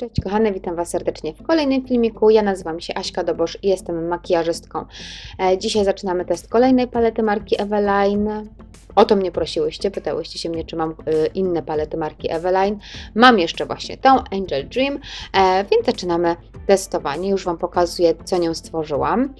Cześć kochane, witam Was serdecznie w kolejnym filmiku. Ja nazywam się Aśka Dobosz i jestem makijażystką. E, Dzisiaj zaczynamy test kolejnej palety marki Eveline. O to mnie prosiłyście, pytałyście się mnie, czy mam e, inne palety marki Eveline. Mam jeszcze właśnie tą Angel Dream, e, więc zaczynamy testowanie. Już Wam pokazuję, co nią stworzyłam.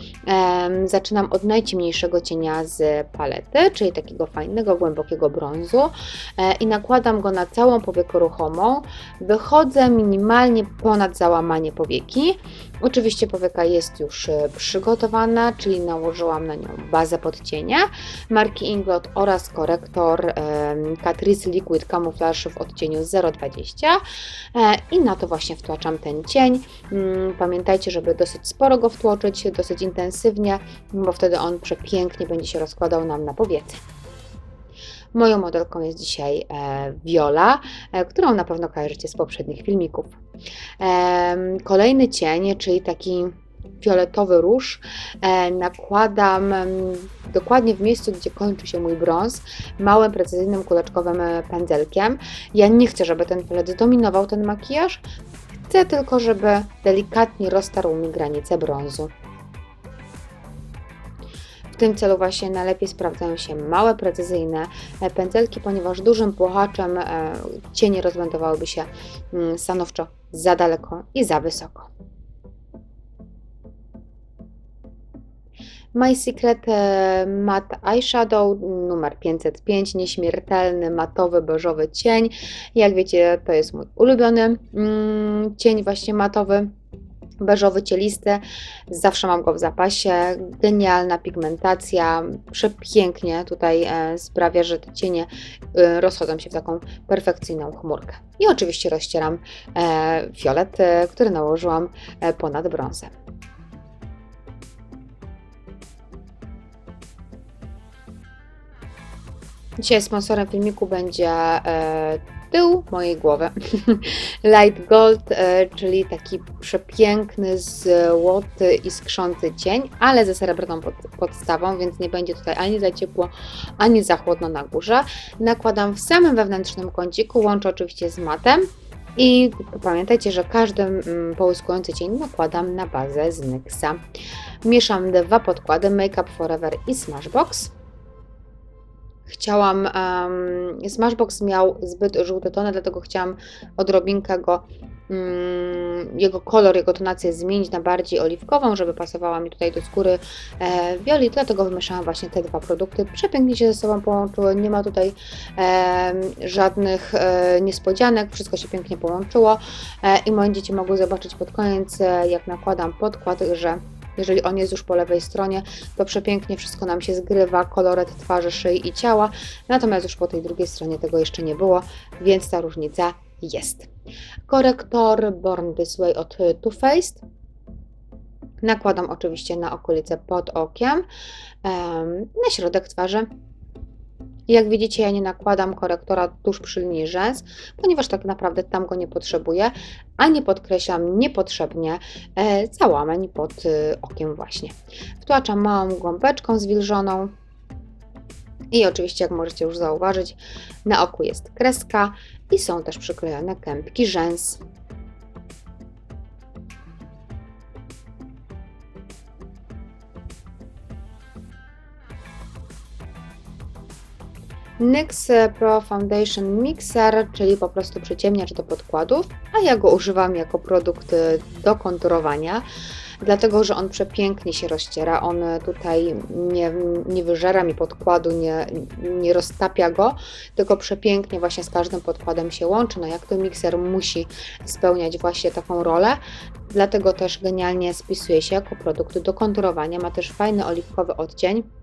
Zaczynam od najciemniejszego cienia z palety, czyli takiego fajnego, głębokiego brązu e, i nakładam go na całą powiekę ruchomą. Wychodzę minimalnie ponad załamanie powieki. Oczywiście powieka jest już e, przygotowana, czyli nałożyłam na nią bazę podcienia marki Inglot oraz korektor em, Catrice Liquid Camouflage w odcieniu 020 e, i na to właśnie wtłaczam ten cień. Mm, Pamiętajcie, żeby dosyć sporo go wtłoczyć, dosyć intensywnie, bo wtedy on przepięknie będzie się rozkładał nam na powiece. Moją modelką jest dzisiaj e, Viola, e, którą na pewno kojarzycie z poprzednich filmików. Kolejny cień, czyli taki fioletowy róż, e, nakładam dokładnie w miejscu, gdzie kończy się mój brąz, małym, precyzyjnym, kuleczkowym pędzelkiem. Ja nie chcę, żeby ten fiolet zdominował ten makijaż, chcę tylko, żeby delikatnie roztarł mi granice brązu. Tym celu właśnie najlepiej sprawdzają się małe, precyzyjne e, pędzelki, ponieważ dużym płachaczem e, cienie rozbłędowałyby się mm, stanowczo za daleko i za wysoko. My Secret e, Matte Eyeshadow numer 505, nieśmiertelny, matowy, beżowy cień. Jak wiecie, to jest mój ulubiony mm, cień właśnie matowy beżowy, cielisty. Zawsze mam go w zapasie. Genialna pigmentacja, przepięknie tutaj e, sprawia, że te cienie e, rozchodzą się w taką perfekcyjną chmurkę. I oczywiście rozcieram e, fiolet, który nałożyłam ponad brązem. Dzisiaj sponsorem filmiku będzie tył mojej głowy. Light Gold, e, czyli taki przepiękny, złoty i skrzący cień, ale ze srebrną pod, podstawą, więc nie będzie tutaj ani za ciepło, ani za chłodno na górze. Nakładam w samym wewnętrznym kąciku, łączę oczywiście z matem. I pamiętajcie, że każdy mm, połyskujący cień nakładam na bazę z NYXa. Mieszam dwa podkłady Make Up Forever i Smashbox. Chciałam, um, Smashbox miał zbyt żółte tony, dlatego chciałam odrobinkę go, mm, jego kolor, jego tonację zmienić na bardziej oliwkową, żeby pasowała mi tutaj do skóry e, Violi, dlatego wymieszałam właśnie te dwa produkty. Przepięknie się ze sobą połączyły, nie ma tutaj e, żadnych e, niespodzianek, wszystko się pięknie połączyło e, i moje dzieci mogły zobaczyć pod koniec, e, jak nakładam podkład, że jeżeli on jest już po lewej stronie, to przepięknie wszystko nam się zgrywa, koloret twarzy, szyi i ciała, natomiast już po tej drugiej stronie tego jeszcze nie było, więc ta różnica jest. Korektor Born This Way od Too Faced. Nakładam oczywiście na okolice pod okiem, em, na środek twarzy. Jak widzicie, ja nie nakładam korektora tuż przy linii rzęs, ponieważ tak naprawdę tam go nie potrzebuję, a nie podkreślam niepotrzebnie e, załamań pod e, okiem właśnie. Wtłaczam małą gąbeczką zwilżoną i oczywiście, jak możecie już zauważyć, na oku jest kreska i są też przyklejone kępki rzęs. NYX Pro Foundation Mixer, czyli po prostu przyciemniacz do podkładów, a ja go używam jako produkt do konturowania, dlatego że on przepięknie się rozciera. On tutaj nie, nie wyżera mi podkładu, nie, nie roztapia go, tylko przepięknie właśnie z każdym podkładem się łączy. No jak to mikser musi spełniać właśnie taką rolę, dlatego też genialnie spisuje się jako produkt do konturowania. Ma też fajny oliwkowy odcień.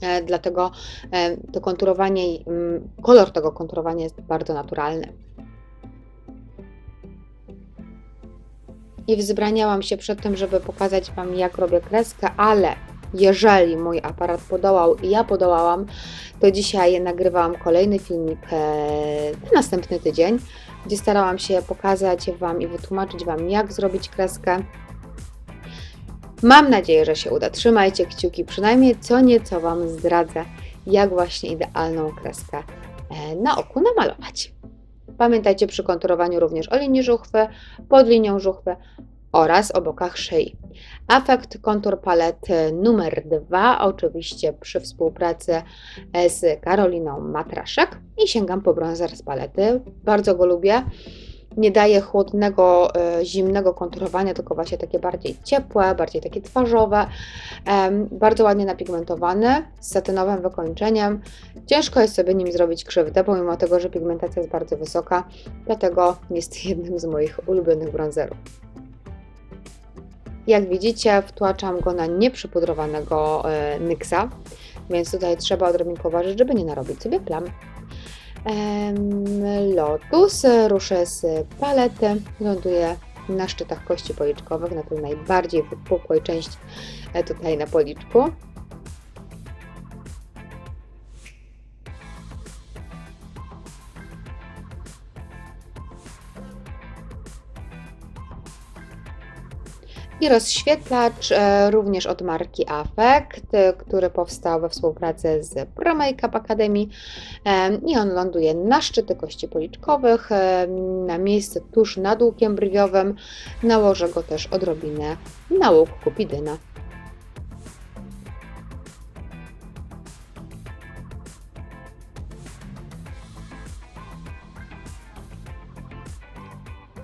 E, Dlatego e, to konturowanie, mm, kolor tego konturowania jest bardzo naturalny. I wzbraniałam się przed tym, żeby pokazać Wam, jak robię kreskę, ale jeżeli mój aparat podołał i ja podołałam, to dzisiaj nagrywałam kolejny filmik e, na następny tydzień, gdzie starałam się pokazać Wam i wytłumaczyć Wam, jak zrobić kreskę. Mam nadzieję, że się uda. Trzymajcie kciuki, przynajmniej co nieco Wam zdradzę, jak właśnie idealną kreskę e, na oku namalować. Pamiętajcie przy konturowaniu również o linii żuchwy, pod linią żuchwy oraz o bokach szyi. Afekt kontur palety numer dwa, oczywiście przy współpracy z Karoliną Matraszek i sięgam po bronzer z palety. Bardzo go lubię. Nie daje chłodnego, e, zimnego konturowania, tylko właśnie takie bardziej ciepłe, bardziej takie twarzowe. Bardzo ładnie napigmentowany, z satynowym wykończeniem. Ciężko jest sobie nim zrobić krzywdę, pomimo tego, że pigmentacja jest bardzo wysoka, dlatego jest jednym z moich ulubionych bronzerów. Jak widzicie, wtłaczam go na nieprzypudrowanego e, nyksa, więc tutaj trzeba odrobinkę uważać, żeby nie narobić sobie plam. Lotus, ruszę z palety, ląduję na szczytach kości policzkowych, na tej najbardziej wypukłej części e, tutaj na policzku. I rozświetlacz e, również od marki Affect, e, który powstał we współpracy z Pro Makeup Academy Em, i on ląduje na szczyty kości policzkowych, na miejsce tuż nad łukiem brwiowym. Nałożę go też odrobinę na łuk kupidyna.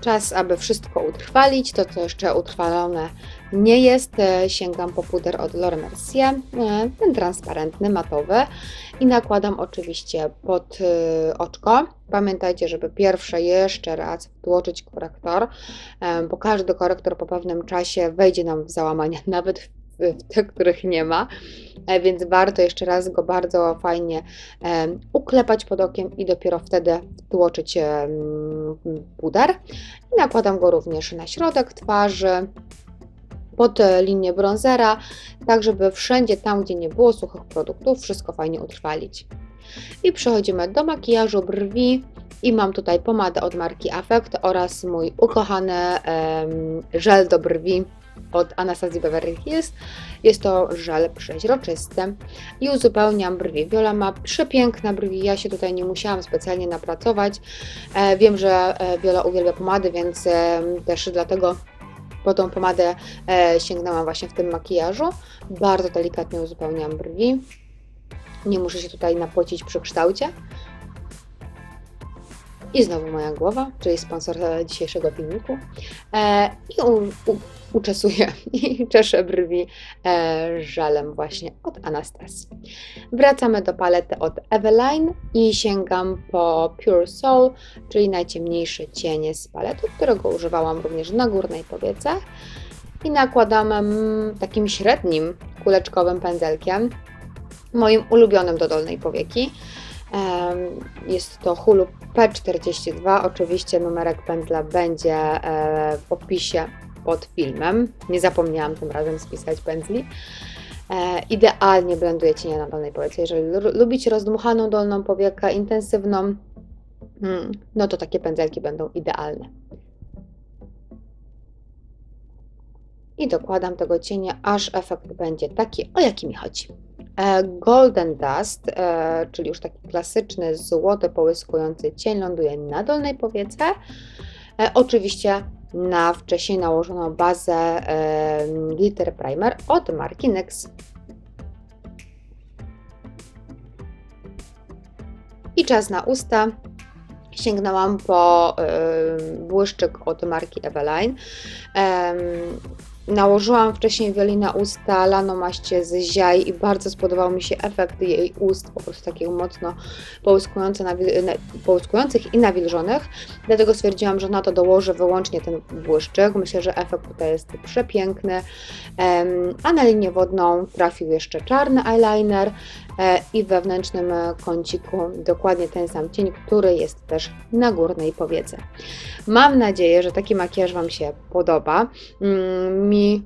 Czas, aby wszystko utrwalić. To, co jeszcze utrwalone nie jest, e, sięgam po puder od Laura Mercier, e, ten transparentny, matowy i nakładam oczywiście pod e, oczko. Pamiętajcie, żeby pierwsze jeszcze raz wtłoczyć korektor, bo każdy korektor po pewnym czasie wejdzie nam w załamania, nawet w w te, których nie ma, E, więc warto jeszcze raz go bardzo fajnie e, uklepać pod okiem i dopiero wtedy wtłoczyć e, puder. I nakładam go również na środek twarzy, pod linię bronzera, tak żeby wszędzie tam, gdzie nie było suchych produktów, wszystko fajnie utrwalić. I przechodzimy do makijażu brwi i mam tutaj pomadę od marki Affect oraz mój ukochany em, żel do brwi od Anastasia Beverly Hills. Jest to żel przeźroczysty i uzupełniam brwi. Viola ma przepiękne brwi, ja się tutaj nie musiałam specjalnie napracować. E, wiem, że e, Viola uwielbia pomady, więc e, też dlatego po tą pomadę sięgnęłam właśnie w tym makijażu. Bardzo delikatnie uzupełniam brwi. Nie muszę się tutaj napocić przy kształcie. I znowu moja głowa, czyli sponsor dzisiejszego filmiku. I u, u, uczesuję i czeszę brwi e, żelem właśnie od Anastasji. Wracamy do palety od Eveline i sięgam po Pure Soul, czyli najciemniejszy cień z palety, którego używałam również na górnej powiece. I nakładam mm, takim średnim kuleczkowym pędzelkiem, moim ulubionym do dolnej powieki. Jest to Hulu P42. Oczywiście numerek pędzla będzie e, w opisie pod filmem. Nie zapomniałam tym razem spisać pędzli. E, Idealnie blenduje cienie na dolnej powiece. Jeżeli lu- lubicie rozdmuchaną dolną powiekę, intensywną, mm, no to takie pędzelki będą idealne. I dokładam tego cienia, aż efekt będzie taki, o jaki mi chodzi. E, Golden Dust, e, czyli już taki klasyczny, złoty, połyskujący cień, ląduje na dolnej powiece. E, Oczywiście na wcześniej nałożoną bazę Glitter Primer od marki NYX. I czas na usta. Sięgnęłam po błyszczyk od marki Eveline. Nałożyłam wcześniej Wioli na usta lanomaść z ziaj i bardzo spodobał mi się efekt jej ust, po prostu takich mocno połyskujące, połyskujących i nawilżonych. Dlatego stwierdziłam, że na to dołożę wyłącznie ten błyszczyk. Myślę, że efekt tutaj jest przepiękny. A na linię wodną trafił jeszcze czarny eyeliner e, i w wewnętrznym kąciku dokładnie ten sam cień, który jest też na górnej powiece. Mam nadzieję, że taki makijaż Wam się podoba.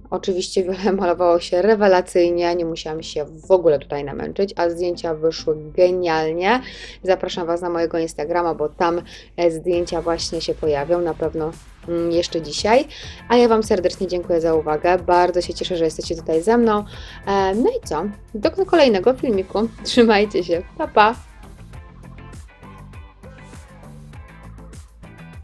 Oczywiście wiele malowało się rewelacyjnie, nie musiałam się w ogóle tutaj namęczyć, a zdjęcia wyszły genialnie. Zapraszam Was na mojego Instagrama, bo tam e, zdjęcia właśnie się pojawią na pewno mm, jeszcze dzisiaj. A ja Wam serdecznie dziękuję za uwagę. Bardzo się cieszę, że jesteście tutaj ze mną. E, No i co? Do kolejnego filmiku. Trzymajcie się. Pa, pa!